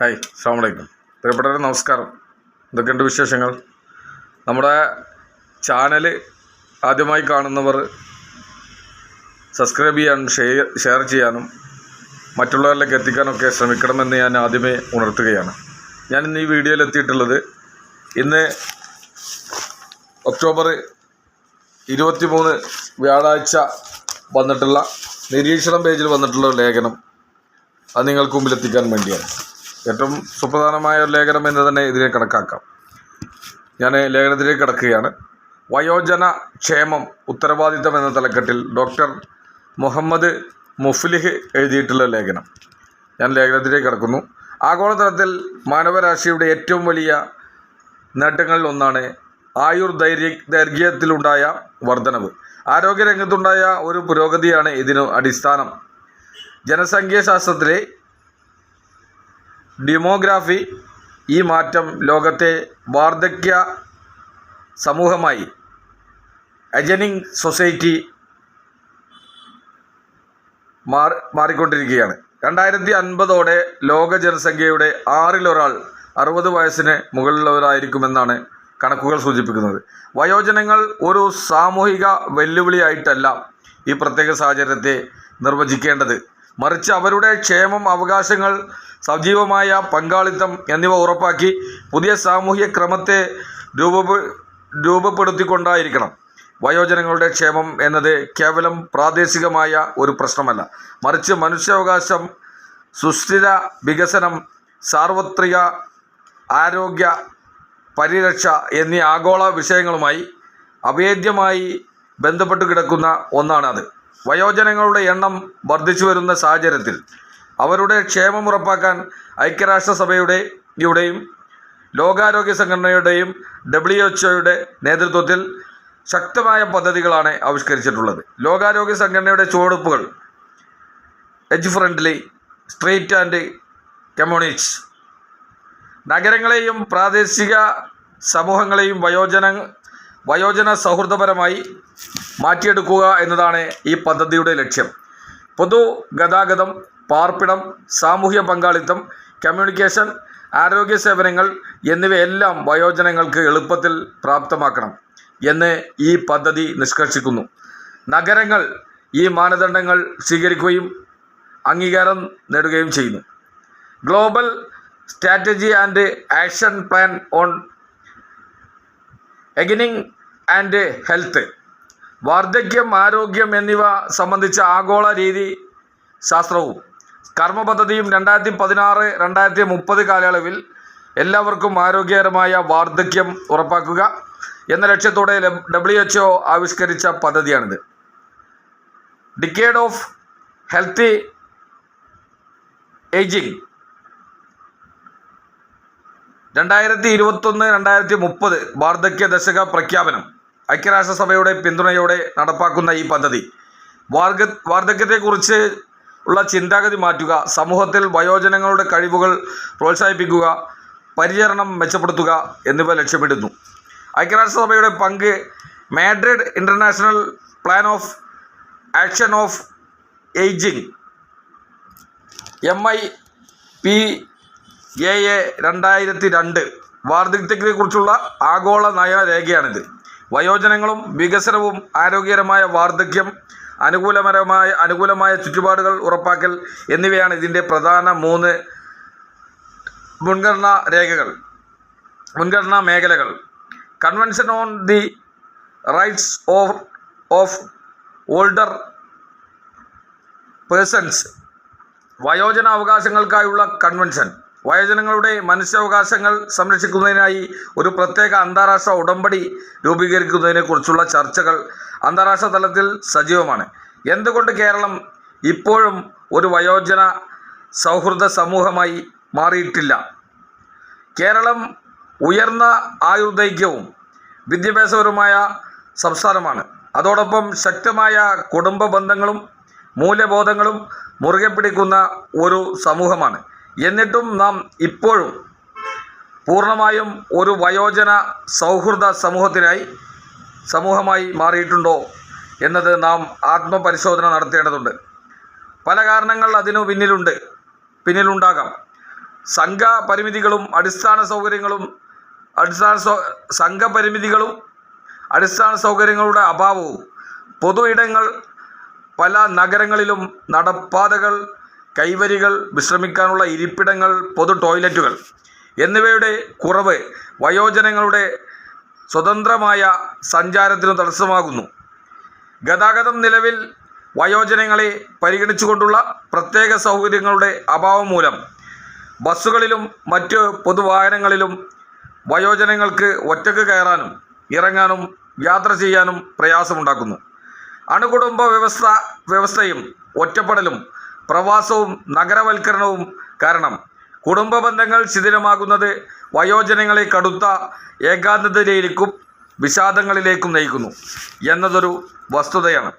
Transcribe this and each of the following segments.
Hi സ്ലാമലൈക്കും പ്രിയപ്പെട്ടവരെ നമസ്കാരം. എന്തൊക്കെയുണ്ട് വിശേഷങ്ങൾ? നമ്മുടെ ചാനൽ ആദ്യമായി കാണുന്നവർ സബ്സ്ക്രൈബ് ചെയ്യാനും ഷെയർ ഷെയർ ചെയ്യാനും മറ്റുള്ളവരിലേക്ക് എത്തിക്കാനൊക്കെ ശ്രമിക്കണമെന്ന് ഞാൻ ആദ്യമേ ഉണർത്തുകയാണ്. ഞാൻ ഇന്ന് ഈ വീഡിയോയിൽ എത്തിയിട്ടുള്ളത് ഇന്ന് ഒക്ടോബർ ഇരുപത്തി മൂന്ന് വ്യാഴാഴ്ച വന്നിട്ടുള്ള നിരീക്ഷണം പേജിൽ വന്നിട്ടുള്ള ലേഖനം അത് നിങ്ങൾക്ക് മുമ്പിലെത്തിക്കാൻ വേണ്ടിയാണ്. ഏറ്റവും സുപ്രധാനമായ ഒരു ലേഖനം എന്ന് തന്നെ ഇതിനെ കണക്കാക്കാം. ഞാൻ ലേഖനത്തിലേക്ക് കിടക്കുകയാണ്. വയോജന ക്ഷേമം ഉത്തരവാദിത്തം എന്ന തലക്കെട്ടിൽ ഡോക്ടർ മുഹമ്മദ് മുഫ്ലിഹ് എഴുതിയിട്ടുള്ള ലേഖനം. ഞാൻ ലേഖനത്തിലേക്ക് കിടക്കുന്നു. ആഗോളതലത്തിൽ മാനവരാശിയുടെ ഏറ്റവും വലിയ നേട്ടങ്ങളിൽ ഒന്നാണ് ആയുർ ദൈർഘ്യ ദൈർഘ്യത്തിലുണ്ടായ വർധനവ്. ആരോഗ്യരംഗത്തുണ്ടായ ഒരു പുരോഗതിയാണ് ഇതിന് അടിസ്ഥാനം. ജനസംഖ്യാശാസ്ത്രത്തിലെ ഡെമോഗ്രാഫി ഈ മാറ്റം ലോകത്തെ വാർദ്ധക്യ സമൂഹമായി അജനിങ് സൊസൈറ്റി മാറി മാറിക്കൊണ്ടിരിക്കുകയാണ്. രണ്ടായിരത്തി അൻപതോടെ ലോക ജനസംഖ്യയുടെ ആറിലൊരാൾ അറുപത് വയസ്സിന് മുകളിലുള്ളവരായിരിക്കുമെന്നാണ് കണക്കുകൾ സൂചിപ്പിക്കുന്നത്. വയോജനങ്ങൾ ഒരു സാമൂഹിക വെല്ലുവിളിയായിട്ടല്ല ഈ പ്രത്യേക സാഹചര്യത്തെ നിർവചിക്കേണ്ടത്. മറിച്ച് അവരുടെ ക്ഷേമം അവകാശങ്ങൾ സജീവമായ പങ്കാളിത്തം എന്നിവ ഉറപ്പാക്കി പുതിയ സാമൂഹ്യ ക്രമത്തെ രൂപ രൂപപ്പെടുത്തിക്കൊണ്ടായിരിക്കണം. വയോജനങ്ങളുടെ ക്ഷേമം എന്നത് കേവലം പ്രാദേശികമായ ഒരു പ്രശ്നമല്ല. മറിച്ച് മനുഷ്യാവകാശം സുസ്ഥിര വികസനം സാർവത്രിക ആരോഗ്യ പരിരക്ഷ എന്നീ ആഗോള വിഷയങ്ങളുമായി അഭേദ്യമായി ബന്ധപ്പെട്ട് കിടക്കുന്ന ഒന്നാണത്. വയോജനങ്ങളുടെ എണ്ണം വർദ്ധിച്ചു വരുന്ന സാഹചര്യത്തിൽ അവരുടെ ക്ഷേമം ഉറപ്പാക്കാൻ ഐക്യരാഷ്ട്രസഭയുടെ യുടെയും ലോകാരോഗ്യ സംഘടനയുടെയും ഡബ്ല്യു എച്ച് ഒയുടെ നേതൃത്വത്തിൽ ശക്തമായ പദ്ധതികളാണ് ആവിഷ്കരിച്ചിട്ടുള്ളത്. ലോകാരോഗ്യ സംഘടനയുടെ ചുവടുപ്പുകൾ age friendly street and communities നഗരങ്ങളെയും പ്രാദേശിക സമൂഹങ്ങളെയും വയോജന വയോജന സൗഹൃദപരമായി മാറ്റിയെടുക്കുക എന്നതാണ് ഈ പദ്ധതിയുടെ ലക്ഷ്യം. പൊതു ഗതാഗതം പാർപ്പിടം സാമൂഹ്യ പങ്കാളിത്തം കമ്മ്യൂണിക്കേഷൻ ആരോഗ്യ സേവനങ്ങൾ എന്നിവയെല്ലാം വയോജനങ്ങൾക്ക് എളുപ്പത്തിൽ പ്രാപ്തമാക്കണം എന്ന് ഈ പദ്ധതി നിഷ്കർഷിക്കുന്നു. നഗരങ്ങൾ ഈ മാനദണ്ഡങ്ങൾ സ്വീകരിക്കുകയും അംഗീകാരം നേടുകയും ചെയ്യുന്നു. Global strategy and action plan on എഗനിങ് and health വാർദ്ധക്യം ആരോഗ്യം എന്നിവ സംബന്ധിച്ച ആഗോള രീതി ശാസ്ത്രവും കർമ്മ പദ്ധതിയും രണ്ടായിരത്തി പതിനാറ് രണ്ടായിരത്തി മുപ്പത് കാലയളവിൽ എല്ലാവർക്കും ആരോഗ്യകരമായ വാർദ്ധക്യം ഉറപ്പാക്കുക എന്ന ലക്ഷ്യത്തോടെ ഡബ്ല്യു എച്ച് ഒ ആവിഷ്കരിച്ച പദ്ധതിയാണിത്. ഡിക്കേഡ് ഓഫ് ഹെൽത്തി ഏജിങ് രണ്ടായിരത്തി ഇരുപത്തൊന്ന് രണ്ടായിരത്തി മുപ്പത് വാർദ്ധക്യ ദശക പ്രഖ്യാപനം ഐക്യരാഷ്ട്രസഭയുടെ പിന്തുണയോടെ നടപ്പാക്കുന്ന ഈ പദ്ധതി. വാർഗ വാർദ്ധക്യത്തെക്കുറിച്ച് ഉള്ള ചിന്താഗതി മാറ്റുക സമൂഹത്തിൽ വയോജനങ്ങളുടെ കഴിവുകൾ പ്രോത്സാഹിപ്പിക്കുക പരിചരണം മെച്ചപ്പെടുത്തുക എന്നിവ ലക്ഷ്യമിടുന്നു. ഐക്യരാഷ്ട്രസഭയുടെ പങ്ക് Madrid international plan of action of ageing M I P A A രണ്ടായിരത്തി രണ്ട് വാർദ്ധക്യത്തെക്കുറിച്ചുള്ള ആഗോള നയരേഖയാണിത് വയോജനങ്ങളും വികസനവും ആരോഗ്യകരമായ വാർദ്ധക്യം അനുകൂലപരമായ അനുകൂലമായ ചുറ്റുപാടുകൾ ഉറപ്പാക്കൽ എന്നിവയാണ് ഇതിന്റെ പ്രധാന മൂന്ന് മുൻഗണനാ രേഖകൾ മുൻഗണനാ മേഖലകൾ. Convention on the rights of of older persons വയോജന അവകാശങ്ങൾക്കായുള്ള കൺവെൻഷൻ വയോജനങ്ങളുടെ മനുഷ്യാവകാശങ്ങൾ സംരക്ഷിക്കുന്നതിനായി ഒരു പ്രത്യേക അന്താരാഷ്ട്ര ഉടമ്പടി രൂപീകരിക്കുന്നതിനെക്കുറിച്ചുള്ള ചർച്ചകൾ അന്താരാഷ്ട്ര തലത്തിൽ സജീവമാണ്. എന്തുകൊണ്ട് കേരളം ഇപ്പോഴും ഒരു വയോജന സൗഹൃദ സമൂഹമായി മാറിയിട്ടില്ല? കേരളം ഉയർന്ന ആയുർദൈക്യവും വിദ്യാഭ്യാസപരമായ സംസ്ഥാനമാണ്. അതോടൊപ്പം ശക്തമായ കുടുംബ ബന്ധങ്ങളും മൂല്യബോധങ്ങളും മുറുകെ പിടിക്കുന്ന ഒരു സമൂഹമാണ്. എന്നിട്ടും നാം ഇപ്പോഴും പൂർണമായും ഒരു വയോജന സൗഹൃദ സമൂഹത്തിനായി സമൂഹമായി മാറിയിട്ടുണ്ടോ എന്നത് നാം ആത്മപരിശോധന നടത്തേണ്ടതുണ്ട്. പല കാരണങ്ങൾ അതിനു പിന്നിലുണ്ട് പിന്നിലുണ്ടാകാം. സംഘ പരിമിതികളും അടിസ്ഥാന സൗകര്യങ്ങളും അടിസ്ഥാന സൗ സംഘപരിമിതികളും അടിസ്ഥാന സൗകര്യങ്ങളുടെ അഭാവവും പൊതു ഇടങ്ങൾ പല നഗരങ്ങളിലും നടപ്പാതകൾ കൈവരികൾ വിശ്രമിക്കാനുള്ള ഇരിപ്പിടങ്ങൾ പൊതു ടോയ്ലറ്റുകൾ എന്നിവയുടെ കുറവ് വയോജനങ്ങളുടെ സ്വതന്ത്രമായ സഞ്ചാരത്തിന് തടസ്സമാകുന്നു. ഗതാഗതം നിലവിൽ വയോജനങ്ങളെ പരിഗണിച്ചുകൊണ്ടുള്ള പ്രത്യേക സൗകര്യങ്ങളുടെ അഭാവം മൂലം ബസ്സുകളിലും മറ്റ് പൊതുവാഹനങ്ങളിലും വയോജനങ്ങൾക്ക് ഒറ്റയ്ക്ക് കയറാനും ഇറങ്ങാനും യാത്ര ചെയ്യാനും പ്രയാസമുണ്ടാക്കുന്നു. അണുകുടുംബ വ്യവസ്ഥ വ്യവസ്ഥയും ഒറ്റപ്പെടലും പ്രവാസവും നഗരവൽക്കരണവും കാരണം കുടുംബ ബന്ധങ്ങൾ ശിഥിലമാകുന്നത് വയോജനങ്ങളെ കടുത്ത ഏകാന്തതയിലേക്കും വിഷാദങ്ങളിലേക്കും നയിക്കുന്നു എന്നതൊരു വസ്തുതയാണ്.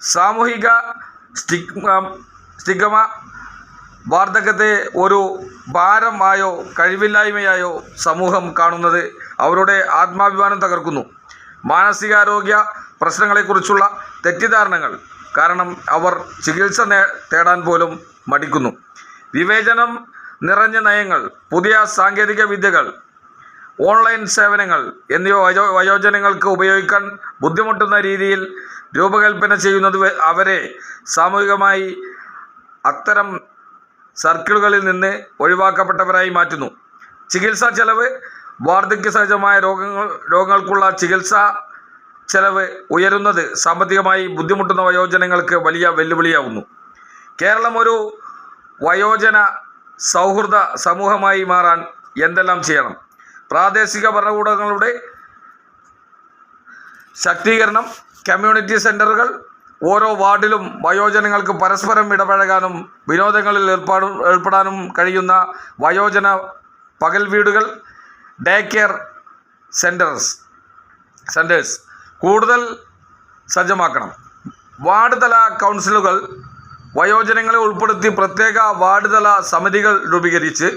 സാമൂഹിക സ്റ്റിഗ്മ സ്റ്റിഗമ വാർദ്ധക്യത്തെ ഒരു ഭാരമായോ കഴിവില്ലായ്മയായോ സമൂഹം കാണുന്നത് അവരുടെ ആത്മാഭിമാനം തകർക്കുന്നു. മാനസികാരോഗ്യ പ്രശ്നങ്ങളെക്കുറിച്ചുള്ള തെറ്റിദ്ധാരണകൾ കാരണം അവർ ചികിത്സ തേടാൻ പോലും മടിക്കുന്നു. വിവേചനം നിറഞ്ഞ നയങ്ങൾ പുതിയ സാങ്കേതിക വിദ്യകൾ ഓൺലൈൻ സേവനങ്ങൾ എന്നിവ വയോ വയോജനങ്ങൾക്ക് ഉപയോഗിക്കാൻ ബുദ്ധിമുട്ടുന്ന രീതിയിൽ രൂപകൽപ്പന ചെയ്യുന്നത് അവരെ സാമൂഹികമായി അത്തരം സർക്കിളുകളിൽ നിന്ന് ഒഴിവാക്കപ്പെട്ടവരായി മാറ്റുന്നു. ചികിത്സാ ചെലവ് വാർദ്ധക്യ സഹജമായ രോഗങ്ങൾ രോഗങ്ങൾക്കുള്ള ചികിത്സാ ചെലവ് ഉയരുന്നത് സാമ്പത്തികമായി ബുദ്ധിമുട്ടുന്ന വയോജനങ്ങൾക്ക് വലിയ വെല്ലുവിളിയാവുന്നു. കേരളം ഒരു വയോജന സൗഹൃദ സമൂഹമായി മാറാൻ എന്തെല്ലാം ചെയ്യണം? പ്രാദേശിക ഭരണകൂടങ്ങളുടെ ശാക്തീകരണം കമ്മ്യൂണിറ്റി സെന്ററുകൾ ഓരോ വാർഡിലും വയോജനങ്ങൾക്ക് പരസ്പരം ഇടപഴകാനും വിനോദങ്ങളിൽ ഏർപ്പാടും ഏർപ്പെടാനും കഴിയുന്ന വയോജന പകൽ വീടുകൾ ഡേ കെയർ സെന്റേഴ്സ് സെന്റേഴ്സ് കൂടുതൽ സജ്ജമാക്കണം. വാർഡ് തല കൗൺസിലുകൾ വയോജനങ്ങളെ ഉൾപ്പെടുത്തി പ്രത്യേക വാർഡ് തല സമിതികൾ രൂപീകരിച്ച്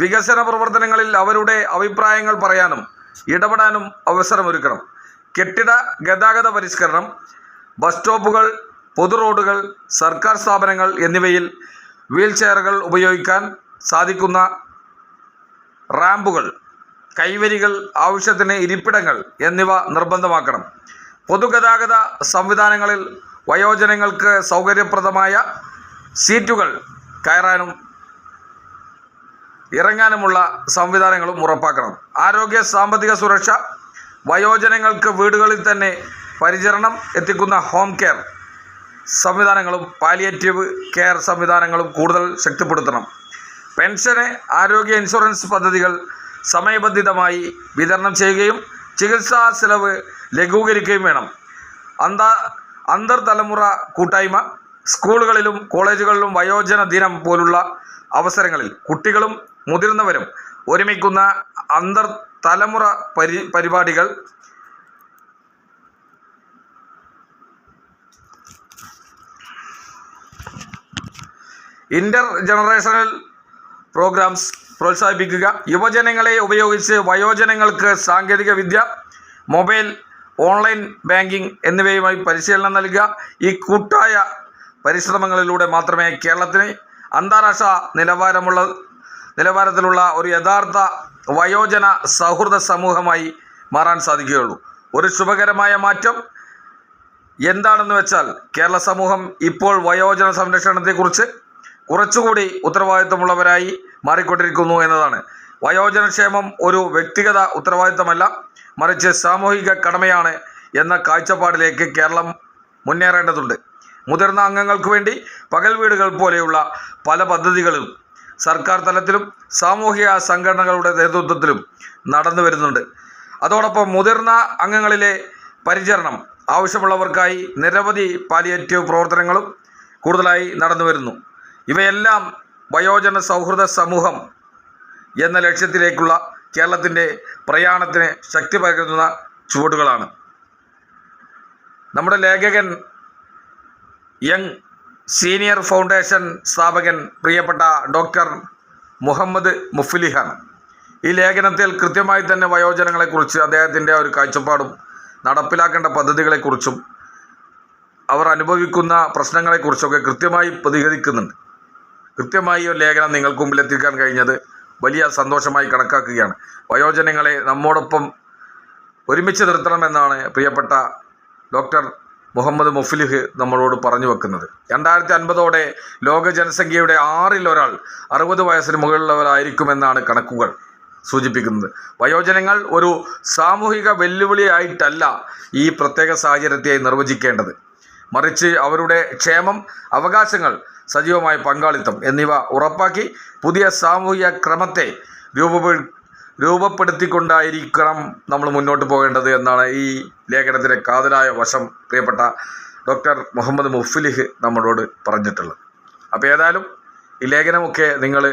വികസന പ്രവർത്തനങ്ങളിൽ അവരുടെ അഭിപ്രായങ്ങൾ പറയാനും ഇടപെടാനും അവസരമൊരുക്കണം. കെട്ടിട ഗതാഗത പരിഷ്കരണം ബസ് സ്റ്റോപ്പുകൾ പൊതു റോഡുകൾ സർക്കാർ സ്ഥാപനങ്ങൾ എന്നിവയിൽ വീൽ ചെയറുകൾ ഉപയോഗിക്കാൻ സാധിക്കുന്ന റാമ്പുകൾ കൈവരികൾ ആവശ്യത്തിന് ഇരിപ്പിടങ്ങൾ എന്നിവ നിർബന്ധമാക്കണം. പൊതുഗതാഗത സംവിധാനങ്ങളിൽ വയോജനങ്ങൾക്ക് സൗകര്യപ്രദമായ സീറ്റുകൾ കയറാനും ഇറങ്ങാനുമുള്ള സംവിധാനങ്ങളും ഉറപ്പാക്കണം. ആരോഗ്യ സാമ്പത്തിക സുരക്ഷ വയോജനങ്ങൾക്ക് വീടുകളിൽ തന്നെ പരിചരണം എത്തിക്കുന്ന ഹോം കെയർ സംവിധാനങ്ങളും പാലിയേറ്റീവ് കെയർ സംവിധാനങ്ങളും കൂടുതൽ ശക്തിപ്പെടുത്തണം. പെൻഷന് ആരോഗ്യ ഇൻഷുറൻസ് പദ്ധതികൾ സമയബന്ധിതമായി വിതരണം ചെയ്യുകയും ചികിത്സാ ചെലവ് ലഘൂകരിക്കുകയും വേണം. അന്ത അന്തർതലമുറ കൂട്ടായ്മ സ്കൂളുകളിലും കോളേജുകളിലും വയോജന ദിനം പോലുള്ള അവസരങ്ങളിൽ കുട്ടികളും മുതിർന്നവരും ഒരുമിക്കുന്ന അന്തർ തലമുറ പരി പരിപാടികൾ ഇന്റർ ജനറേഷണൽ പ്രോഗ്രാംസ് പ്രോത്സാഹിപ്പിക്കുക. യുവജനങ്ങളെ ഉപയോഗിച്ച് വയോജനങ്ങൾക്ക് സാങ്കേതിക വിദ്യ മൊബൈൽ ഓൺലൈൻ ബാങ്കിംഗ് എന്നിവയുമായി പരിശീലനം നൽകുക. ഈ കൂട്ടായ പരിശ്രമങ്ങളിലൂടെ മാത്രമേ കേരളത്തിന് അന്താരാഷ്ട്ര നിലവാരമുള്ള നിലവാരത്തിലുള്ള ഒരു യഥാർത്ഥ വയോജന സൗഹൃദ സമൂഹമായി മാറാൻ സാധിക്കുകയുള്ളൂ. ഒരു ശുഭകരമായ മാറ്റം എന്താണെന്ന് വെച്ചാൽ കേരള സമൂഹം ഇപ്പോൾ വയോജന സംരക്ഷണത്തെക്കുറിച്ച് കുറച്ചുകൂടി ഉത്തരവാദിത്തമുള്ളവരായി മാറിക്കൊണ്ടിരിക്കുന്നു എന്നതാണ്. വയോജനക്ഷേമം ഒരു വ്യക്തിഗത ഉത്തരവാദിത്തമല്ല മറിച്ച് സാമൂഹിക കടമയാണ് എന്ന കാഴ്ചപ്പാടിലേക്ക് കേരളം മുന്നേറേണ്ടതുണ്ട്. മുതിർന്ന അംഗങ്ങൾക്ക് വേണ്ടി പകൽ വീടുകൾ പോലെയുള്ള പല പദ്ധതികളും സർക്കാർ തലത്തിലും സാമൂഹിക സംഘടനകളുടെ നേതൃത്വത്തിലും നടന്നു വരുന്നുണ്ട്. അതോടൊപ്പം മുതിർന്ന അംഗങ്ങളിലെ പരിചരണം ആവശ്യമുള്ളവർക്കായി നിരവധി പാലിയേറ്റീവ് പ്രവർത്തനങ്ങളും കൂടുതലായി നടന്നു വരുന്നു. ഇവയെല്ലാം വയോജന സൗഹൃദ സമൂഹം എന്ന ലക്ഷ്യത്തിലേക്കുള്ള കേരളത്തിന്റെ പ്രയാണത്തിന് ശക്തി പകരുന്ന ചുവടുകളാണ്. നമ്മുടെ ലേഖകൻ യങ് സീനിയർ ഫൗണ്ടേഷൻ സ്ഥാപകൻ പ്രിയപ്പെട്ട ഡോക്ടർ മുഹമ്മദ് മുഫ്ലിഹാണ് ഈ ലേഖനത്തിൽ കൃത്യമായി തന്നെ വയോജനങ്ങളെക്കുറിച്ച് അദ്ദേഹത്തിന്റെ ഒരു കാഴ്ചപ്പാടും നടപ്പിലാക്കേണ്ട പദ്ധതികളെക്കുറിച്ചും അവർ അനുഭവിക്കുന്ന പ്രശ്നങ്ങളെക്കുറിച്ചൊക്കെ കൃത്യമായി പ്രതികരിക്കുന്നുണ്ട്. കൃത്യമായി ഒരു ലേഖനം നിങ്ങൾക്ക് മുമ്പിൽ എത്തിക്കാൻ കഴിഞ്ഞത് വലിയ സന്തോഷമായി കണക്കാക്കുകയാണ്. വയോജനങ്ങളെ നമ്മോടൊപ്പം ഒരുമിച്ച് നിർത്തണമെന്നാണ് പ്രിയപ്പെട്ട ഡോക്ടർ മുഹമ്മദ് മുഫ്ലിഹ് നമ്മളോട് പറഞ്ഞു വെക്കുന്നത്. രണ്ടായിരത്തി അൻപതോടെ ലോക ജനസംഖ്യയുടെ ആറിൽ ഒരാൾ അറുപത് വയസ്സിന് മുകളിലുള്ളവരായിരിക്കുമെന്നാണ് കണക്കുകൾ സൂചിപ്പിക്കുന്നത്. വയോജനങ്ങൾ ഒരു സാമൂഹിക വെല്ലുവിളിയായിട്ടല്ല ഈ പ്രത്യേക സാഹചര്യത്തെ നിർവചിക്കേണ്ടത്. മറിച്ച് അവരുടെ ക്ഷേമം അവകാശങ്ങൾ സജീവമായ പങ്കാളിത്തം എന്നിവ ഉറപ്പാക്കി പുതിയ സാമൂഹിക ക്രമത്തെ രൂപപ്പെ രൂപപ്പെടുത്തിക്കൊണ്ടായിരിക്കണം നമ്മൾ മുന്നോട്ട് പോകേണ്ടത് എന്നാണ് ഈ ലേഖനത്തിലെ കാതലായ വശം പ്രിയപ്പെട്ട ഡോക്ടർ മുഹമ്മദ് മുഫ്ലിഹ് നമ്മളോട് പറഞ്ഞിട്ടുള്ളത്. അപ്പോൾ ഏതായാലും ഈ ലേഖനമൊക്കെ നിങ്ങൾ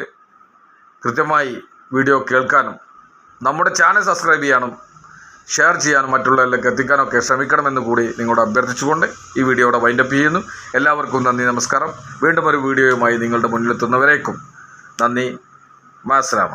കൃത്യമായി വീഡിയോ കേൾക്കാനും നമ്മുടെ ചാനൽ സബ്സ്ക്രൈബ് ചെയ്യാനും ഷെയർ ചെയ്യാനും മറ്റുള്ളവരിലേക്ക് എത്തിക്കാനൊക്കെ ശ്രമിക്കണമെന്ന് കൂടി നിങ്ങളോട് അഭ്യർത്ഥിച്ചുകൊണ്ട് ഈ വീഡിയോ വീഡിയോയുടെ വൈൻഡപ്പ് ചെയ്യുന്നു. എല്ലാവർക്കും നന്ദി നമസ്കാരം. വീണ്ടും ഒരു വീഡിയോയുമായി നിങ്ങളുടെ മുന്നിലെത്തുന്നവരേക്കും നന്ദി. മാസ്ലാമ